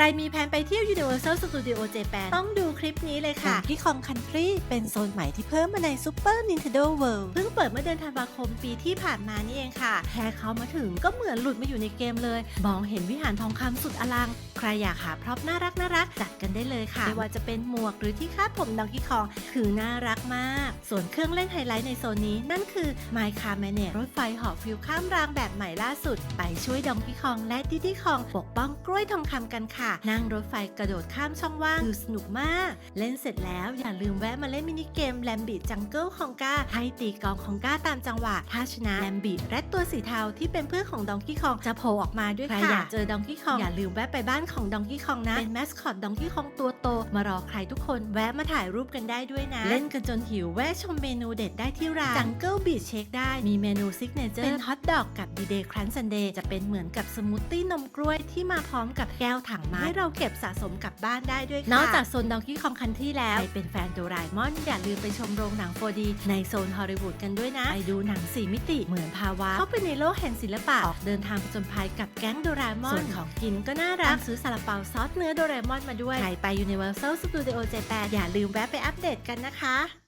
รมีแผนไปเที่ยว Universal Studio Japan ต้องดูคลิปนี้เลยค่ะ ที่คองคันทรีเป็นโซนใหม่ที่เพิ่มมาใน Super Nintendo World เพิ่ง เปิดเมื่อเดือนธันวาคมปีที่ผ่านมานี่เองค่ะ แค่เขามาถึงก็เหมือนหลุดมาอยู่ในเกมเลย มองเห็นวิหารทองคำสุดอลัง ใครอยากหาพร็อพน่ารักน่ารักจัดกันได้เลยค่ะ ไม่ว่าจะเป็นหมวกหรือที่คาดผมดองกี้คอง คือน่ารักมาก ส่วนเครื่องเล่นไฮไลท์ในโซนนี้ นั่นคือ My Car m a n e รถไฟหาะฟิวข้ามรางแบบใหม่ล่าสุด ไปช่วยดองกี้คองและดิดี้คองปกป้องกล้วยทองคำกันค่ะ นั่งรถไฟกระโดดข้ามช่องว่างคือสนุกมาก เล่นเสร็จแล้วอย่าลืมแวะมาเล่นมินิเกมแลมบิจังเกิลของกาให้ตีกองของก้าตามจังหวะ ถ้าชนะแลมบิและตัวสีเทาที่เป็นเพื่อนของดองกี้คองจะโผล่ออกมาด้วยค่ะ ใครอยากเจอดองกี้คองอย่าลืมแวะไปบ้านของดองกี้คองนะ เป็นแมสคอตดองกี้คองตัวโต มารอใครทุกคนแวะมาถ่ายรูปกันได้ด้วยนะ เล่นกันจนหิวแวะชมเมนูเด็ดได้ที่ร้านจังเกิลบีชเชคได้มีเมนูซิกเนเจอร์เป็นฮอทดอกกับดีเดย์ครันซันเดย์จะเป็นเหมือนกับสมูทตี้นมกล้วยที่มาพร้อมกับแก้วถังไม้ให้เราเก็บสะสมกลับบ้านได้ด้วยค่ะนอกจากโซนดองกี้คองคันที่แล้วใครเป็นแฟนโดราเอมอนอย่าลืมไปชมโรงหนัง 4D ในโซนฮอลลีวูดกันด้วยนะ ไปดูหนัง4มิติเหมือนภาวะ เข้าไปในโลกแห่งศิลปะ ออกเดินทางผจญภัยกับแก๊งโดราเอมอน ส่วนของกินก็น่ารักซื้อซาลาเปาซอสเนื้อโดราเอมอนมาด้วย ใครไป Universal Studio Japan อย่าลืมแวะไปอัปเดตกันนะคะ